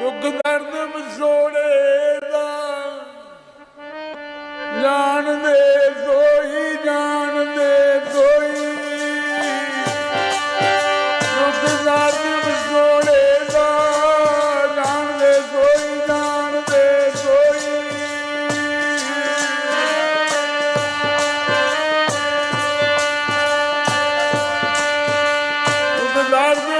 ਦੁੱਖ ਦਰਦ ਵਿਛੋੜੇ ਦਾ। ਜਾਣਦੇ ਸੋਈ ਜਾਣਦੇ ਸੋਈ ਦੁੱਖ ਦਰਦ ਵਿਛੋੜੇ ਦਾ। ਜਾਣਦੇ ਸੋਈ ਜਾਣਦੇ ਸੋਈ ਦੁੱਖ ਦਰਦ